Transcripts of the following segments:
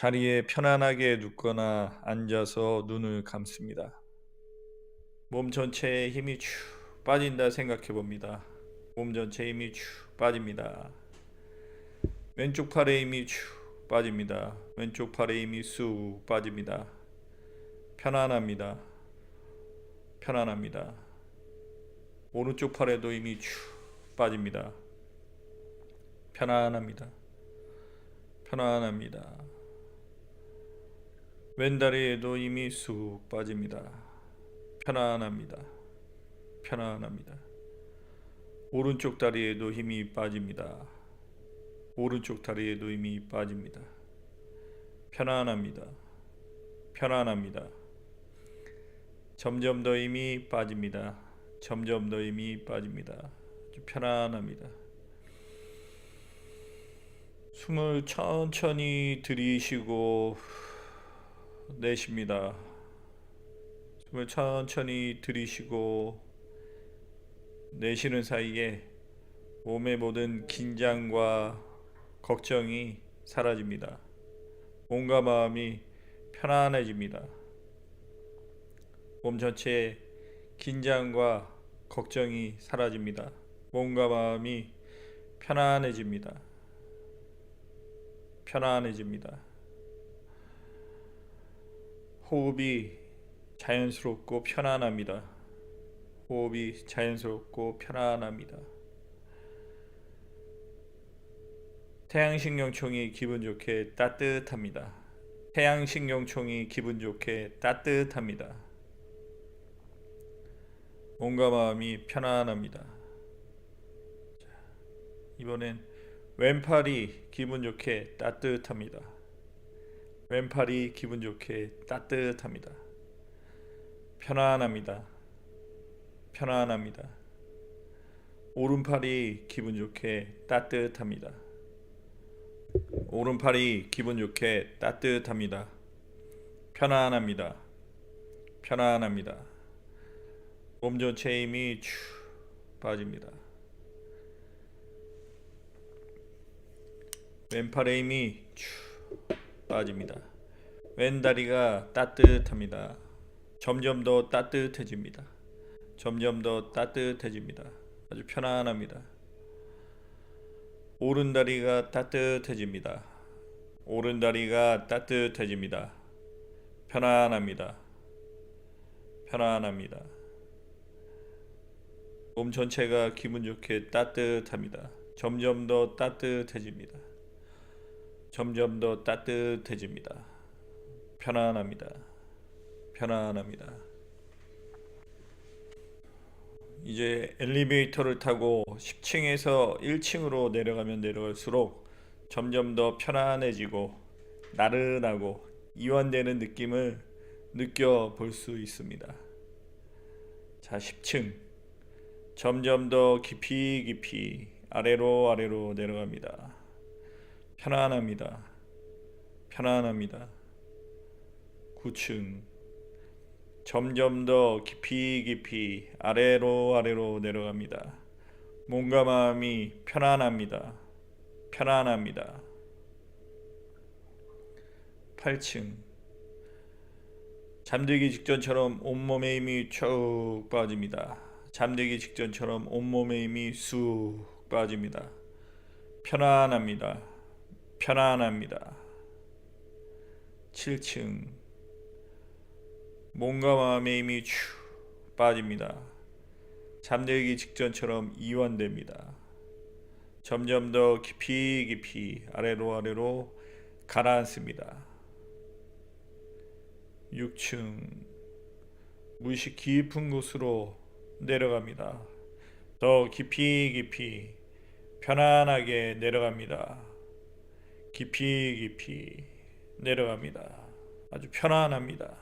자리에 편안하게 눕거나 앉아서 눈을 감습니다. 몸 전체에 힘이 쭉 빠진다 생각해 봅니다. 몸 전체에 힘이 쭉 빠집니다. 왼쪽 팔에 힘이 쭉 빠집니다. 왼쪽 팔에 힘이 쑥 빠집니다. 편안합니다. 편안합니다. 오른쪽 팔에도 힘이 쭉 빠집니다. 편안합니다. 편안합니다. 왼다리에도 힘이 쑥 빠집니다. 편안합니다. 편안합니다. 오른쪽 다리에도 힘이 빠집니다. 오른쪽 다리에도 힘이 빠집니다. 편안합니다. 편안합니다. 점점 더 힘이 빠집니다. 점점 더 힘이 빠집니다. 편안합니다. 숨을 천천히 들이쉬고 내쉽니다. 숨을 천천히 들이쉬고 내쉬는 사이에 몸의 모든 긴장과 걱정이 사라집니다. 몸과 마음이 편안해집니다. 몸 전체에 긴장과 걱정이 사라집니다. 몸과 마음이 편안해집니다. 편안해집니다. 호흡이 자연스럽고 편안합니다. 호흡이 자연스럽고 편안합니다. 태양신경총이 기분 좋게 따뜻합니다. 태양신경총이 기분 좋게 따뜻합니다. 몸과 마음이 편안합니다. 자, 이번엔 왼팔이 기분 좋게 따뜻합니다. 왼팔이 기분 좋게 따뜻합니다. 편안합니다. 편안합니다. 오른팔이 기분 좋게 따뜻합니다. 오른팔이 기분 좋게 따뜻합니다. 편안합니다. 편안합니다. 몸 전체 힘이 쭉 빠집니다. 왼팔의 힘이 쭉 빠집니다. 왼다리가 따뜻합니다. 점점 더 따뜻해집니다. 점점 더 따뜻해집니다. 아주 편안합니다. 오른다리가 따뜻해집니다. 오른다리가 따뜻해집니다. 편안합니다. 편안합니다. 몸 전체가 기분 좋게 따뜻합니다. 점점 더 따뜻해집니다. 점점 더 따뜻해집니다. 편안합니다. 편안합니다. 이제 엘리베이터를 타고 10층에서 1층으로 내려가면 내려갈수록 점점 더 편안해지고 나른하고 이완되는 느낌을 느껴볼 수 있습니다. 자, 10층. 점점 더 깊이 깊이 아래로 아래로 내려갑니다. 편안합니다. 편안합니다. 9층. 점점 더 깊이 깊이 아래로 아래로 내려갑니다. 몸과 마음이 편안합니다. 편안합니다. 8층. 잠들기 직전처럼 온몸의 힘이 쭉 빠집니다. 잠들기 직전처럼 온몸의 힘이 쑥 빠집니다. 편안합니다. 편안합니다. 7층. 몸과 마음의 힘이 쭉 빠집니다. 잠들기 직전처럼 이완됩니다. 점점 더 깊이 깊이 아래로 아래로 가라앉습니다. 6층 무의식 깊은 곳으로 내려갑니다. 더 깊이 깊이 편안하게 내려갑니다. 깊이 깊이 내려갑니다. 아주 편안합니다.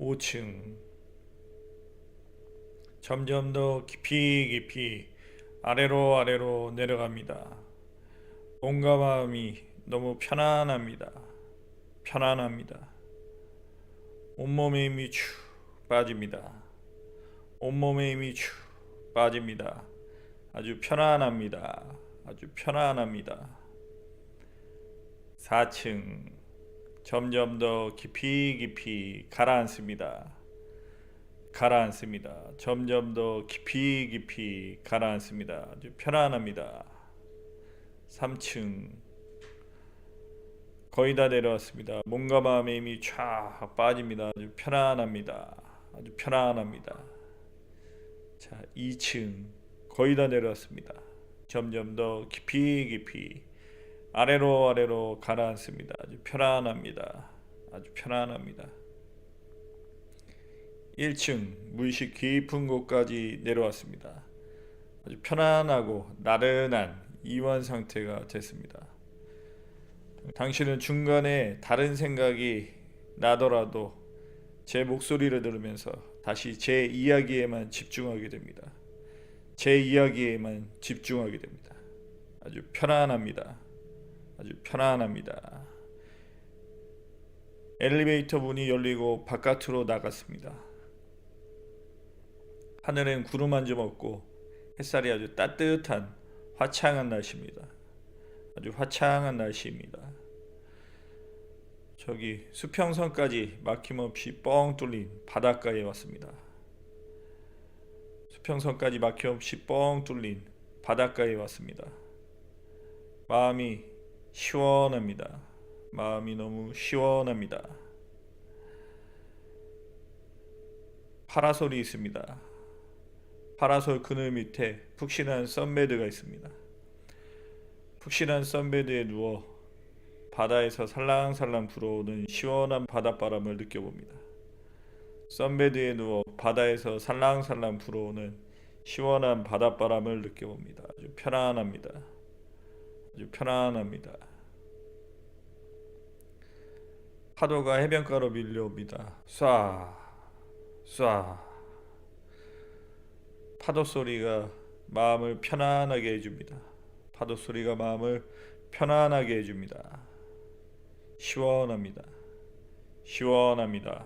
5층 점점 더 깊이 깊이 아래로 아래로 내려갑니다. 몸과 마음이 너무 편안합니다. 편안합니다. 온몸의 힘이 쭉 빠집니다. 온몸의 힘이 쭉 빠집니다. 아주 편안합니다. 아주 편안합니다. 4층 점점 더 깊이 깊이 가라앉습니다. 가라앉습니다. 점점 더 깊이 깊이 가라앉습니다. 아주 편안합니다. 3층 거의 다 내려왔습니다. 몸과 마음의 힘이 쫙 빠집니다. 아주 편안합니다. 아주 편안합니다. 자, 2층 거의 다 내려왔습니다. 점점 더 깊이 깊이 아래로 아래로 가라앉습니다. 아주 편안합니다. 아주 편안합니다. 1층 무의식 깊은 곳까지 내려왔습니다. 아주 편안하고 나른한 이완 상태가 됐습니다. 당신은 중간에 다른 생각이 나더라도 제 목소리를 들으면서 다시 제 이야기에만 집중하게 됩니다. 제 이야기에만 집중하게 됩니다. 아주 편안합니다. 아주 편안합니다. 엘리베이터 문이 열리고 바깥으로 나갔습니다. 하늘엔 구름 한 점 없고 햇살이 아주 따뜻한 화창한 날씨입니다. 아주 화창한 날씨입니다. 저기 수평선까지 막힘없이 뻥 뚫린 바닷가에 왔습니다. 수평선까지 막힘없이 뻥 뚫린 바닷가에 왔습니다. 마음이 시원합니다. 마음이 너무 시원합니다. 파라솔이 있습니다. 파라솔 그늘 밑에 푹신한 선베드가 있습니다. 푹신한 선베드에 누워 바다에서 살랑살랑 불어오는 시원한 바닷바람을 느껴봅니다. 선베드에 누워 바다에서 살랑살랑 불어오는 시원한 바닷바람을 느껴봅니다. 아주 편안합니다. 아주 편안합니다. 파도가 해변가로 밀려옵니다. 쏴, 쏴. 파도 소리가 마음을 편안하게 해줍니다. 파도 소리가 마음을 편안하게 해줍니다. 시원합니다. 시원합니다.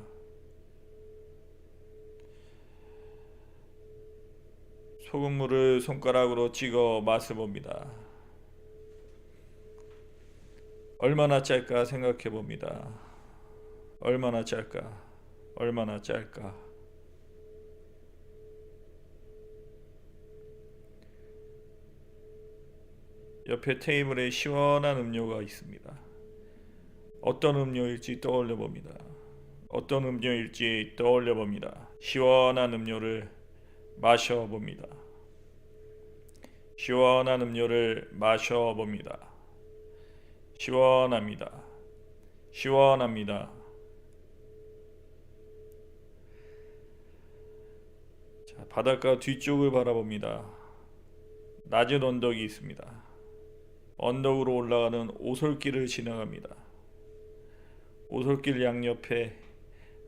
소금물을 손가락으로 찍어 맛을 봅니다. 얼마나 짤까 생각해 봅니다. 얼마나 짤까? 얼마나 짤까? 옆에 테이블에 시원한 음료가 있습니다. 어떤 음료일지 떠올려 봅니다. 어떤 음료일지 떠올려 봅니다. 시원한 음료를 마셔 봅니다. 시원한 음료를 마셔 봅니다. 시원합니다. 시원합니다. 자, 바닷가 뒤쪽을 바라봅니다. 낮은 언덕이 있습니다. 언덕으로 올라가는 오솔길을 지나갑니다. 오솔길 양옆에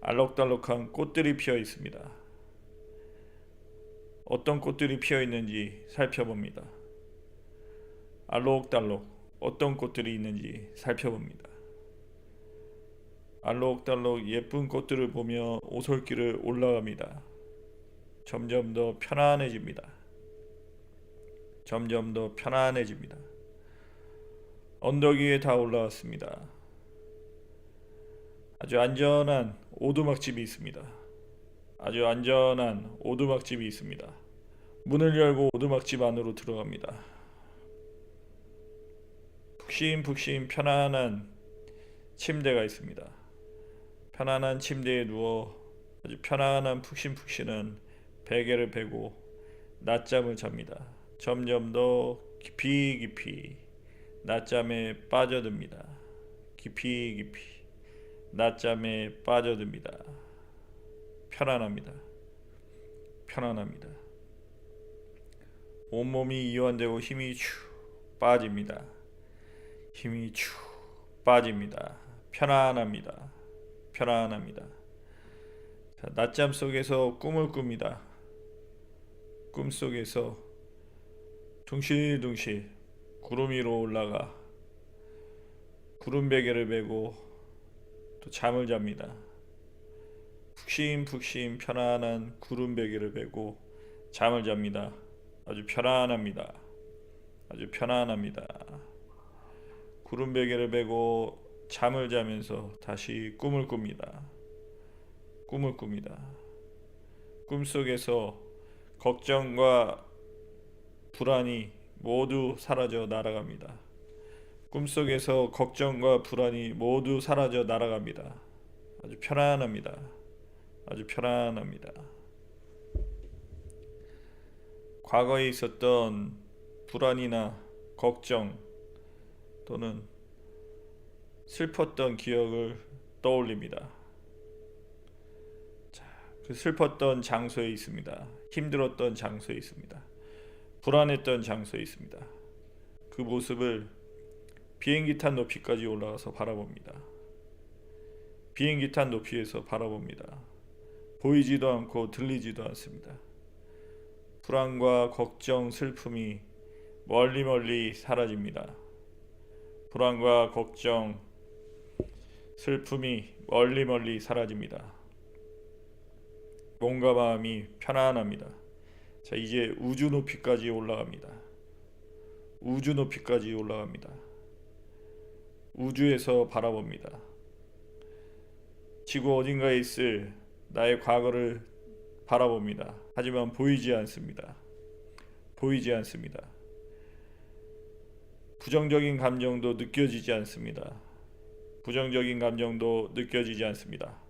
알록달록한 꽃들이 피어 있습니다. 어떤 꽃들이 피어 있는지 살펴봅니다. 알록달록 어떤 꽃들이 있는지 살펴봅니다. 알록달록 예쁜 꽃들을 보며 오솔길을 올라갑니다. 점점 더 편안해집니다. 점점 더 편안해집니다. 언덕 위에 다 올라왔습니다. 아주 안전한 오두막집이 있습니다. 아주 안전한 오두막집이 있습니다. 문을 열고 오두막집 안으로 들어갑니다. 푹신푹신 편안한 침대가 있습니다. 편안한 침대에 누워 아주 편안한 푹신푹신한 베개를 베고 낮잠을 잡니다. 점점 더 깊이 깊이 낮잠에 빠져듭니다. 깊이 깊이 낮잠에 빠져듭니다. 편안합니다. 편안합니다. 온몸이 이완되고 힘이 축 빠집니다. 힘이 축 빠집니다. 편안합니다. 편안합니다. 자, 낮잠 속에서 꿈을 꿉니다. 꿈 속에서 둥실둥실 구름 위로 올라가 구름 베개를 베고 또 잠을 잡니다. 푹신푹신 편안한 구름 베개를 베고 잠을 잡니다. 아주 편안합니다. 아주 편안합니다. 구름 베개를 베고 잠을 자면서 다시 꿈을 꿉니다. 꿈을 꿉니다. 꿈속에서 걱정과 불안이 모두 사라져 날아갑니다. 꿈속에서 걱정과 불안이 모두 사라져 날아갑니다. 아주 편안합니다. 아주 편안합니다. 과거에 있었던 불안이나 걱정 또는 슬펐던 기억을 떠올립니다. 자, 그 슬펐던 장소에 있습니다. 힘들었던 장소에 있습니다. 불안했던 장소에 있습니다. 그 모습을 비행기 탄 높이까지 올라가서 바라봅니다. 비행기 탄 높이에서 바라봅니다. 보이지도 않고 들리지도 않습니다. 불안과 걱정, 슬픔이 멀리 멀리 사라집니다. 불안과 걱정, 슬픔이 멀리 멀리 사라집니다. 몸과 마음이 편안합니다. 자, 이제 우주 높이까지 올라갑니다. 우주 높이까지 올라갑니다. 우주에서 바라봅니다. 지구 어딘가에 있을 나의 과거를 바라봅니다. 하지만 보이지 않습니다. 보이지 않습니다. 부정적인 감정도 느껴지지 않습니다. 부정적인 감정도 느껴지지 않습니다.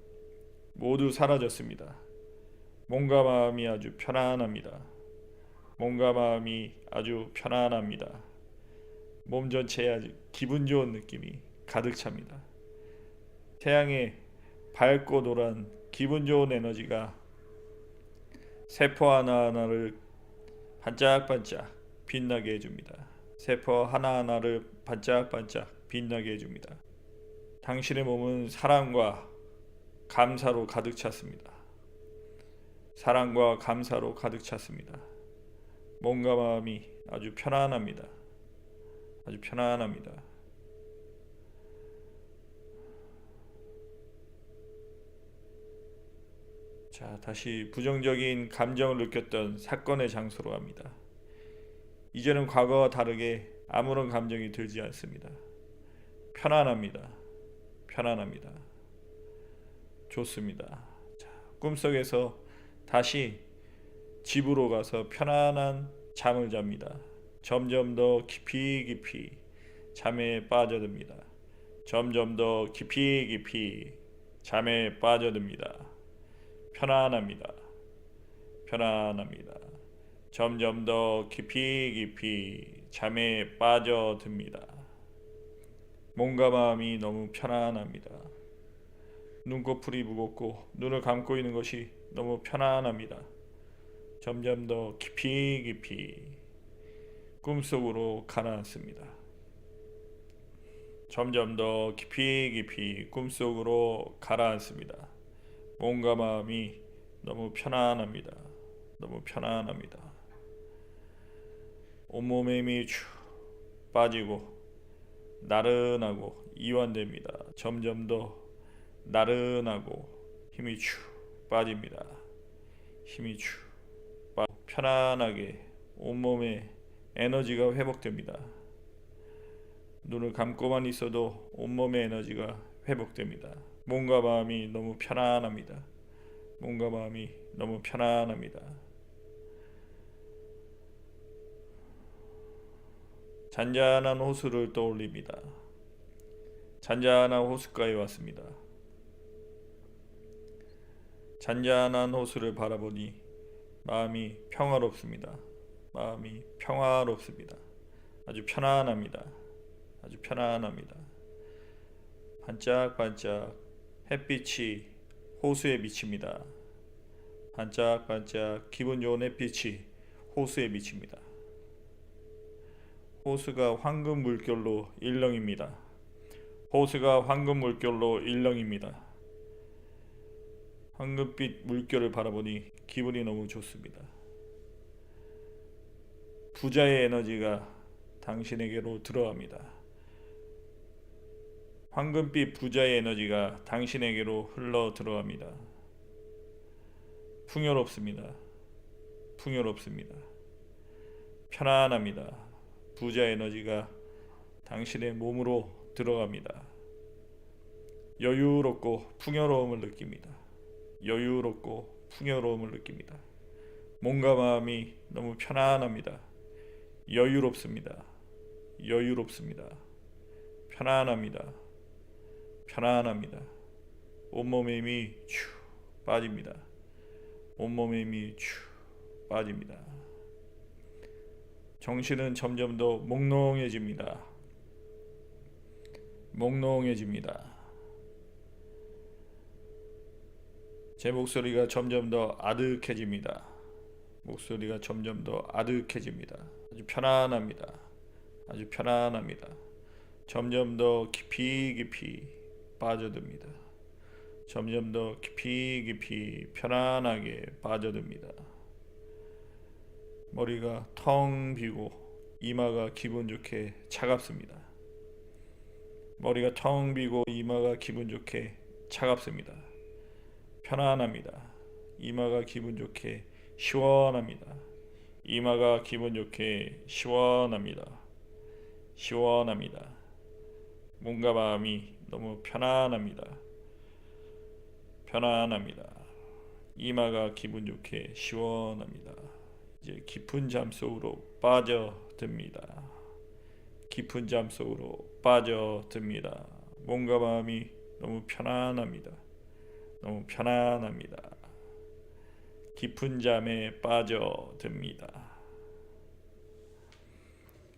모두 사라졌습니다. 몸과 마음이 아주 편안합니다. 몸과 마음이 아주 편안합니다. 몸 전체에 아주 기분 좋은 느낌이 가득 찹니다. 태양의 밝고 노란 기분 좋은 에너지가 세포 하나하나를 반짝반짝 빛나게 해줍니다. 세포 하나하나를 반짝반짝 빛나게 해줍니다. 당신의 몸은 사랑과 감사로 가득 찼습니다. 사랑과 감사로 가득 찼습니다. 몸과 마음이 아주 편안합니다. 아주 편안합니다. 자, 다시 부정적인 감정을 느꼈던 사건의 장소로 갑니다. 이제는 과거와 다르게 아무런 감정이 들지 않습니다. 편안합니다. 편안합니다. 좋습니다. 자, 꿈속에서 다시 집으로 가서 편안한 잠을 잡니다. 점점 더 깊이 깊이 잠에 빠져듭니다. 점점 더 깊이 깊이 잠에 빠져듭니다. 편안합니다. 편안합니다. 점점 더 깊이 깊이 잠에 빠져듭니다. 몸과 마음이 너무 편안합니다. 눈꺼풀이 무겁고 눈을 감고 있는 것이 너무 편안합니다. 점점 더 깊이 깊이 꿈속으로 가라앉습니다. 점점 더 깊이 깊이 꿈속으로 가라앉습니다. 몸과 마음이 너무 편안합니다. 너무 편안합니다. 온몸에 힘이 쭉 빠지고 나른하고 이완됩니다. 점점 더 나른하고 힘이 쭉 빠집니다. 힘이 쭉 빠, 편안하게 온몸에 에너지가 회복됩니다. 눈을 감고만 있어도 온몸의 에너지가 회복됩니다. 몸과 마음이 너무 편안합니다. 몸과 마음이 너무 편안합니다. 잔잔한 호수를 떠올립니다. 잔잔한 호숫가에 왔습니다. 잔잔한 호수를 바라보니 마음이 평화롭습니다. 마음이 평화롭습니다. 아주 편안합니다. 아주 편안합니다. 반짝반짝 햇빛이 호수에 비칩니다. 반짝반짝 기분 좋은 햇빛이 호수에 비칩니다. 호수가 황금 물결로 일렁입니다. 호수가 황금 물결로 일렁입니다. 황금빛 물결을 바라보니 기분이 너무 좋습니다. 부자의 에너지가 당신에게로 들어갑니다. 황금빛 부자의 에너지가 당신에게로 흘러 들어갑니다. 풍요롭습니다. 풍요롭습니다. 편안합니다. 부자 에너지가 당신의 몸으로 들어갑니다. 여유롭고 풍요로움을 느낍니다. 여유롭고 풍요로움을 느낍니다. 몸과 마음이 너무 편안합니다. 여유롭습니다. 여유롭습니다. 편안합니다. 편안합니다. 온몸의 힘이 쭉 빠집니다. 온몸의 힘이 쭉 빠집니다. 정신은 점점 더 몽롱해집니다. 몽롱해집니다. 제 목소리가 점점 더 아득해집니다. 목소리가 점점 더 아득해집니다. 아주 편안합니다. 아주 편안합니다. 점점 더 깊이 깊이 빠져듭니다. 점점 더 깊이 깊이 편안하게 빠져듭니다. 머리가 텅 비고 이마가 기분 좋게 차갑습니다. 머리가 텅 비고 이마가 기분 좋게 차갑습니다. 편안합니다. 이마가 기분 좋게 시원합니다. 이마가 기분 좋게 시원합니다. 시원합니다. 몸과 마음이 너무 편안합니다. 편안합니다. 이마가 기분 좋게 시원합니다. 이제 깊은 잠 속으로 빠져듭니다. 깊은 잠 속으로 빠져듭니다. 몸과 마음이 너무 편안합니다. 너무 편안합니다. 깊은 잠에 빠져듭니다.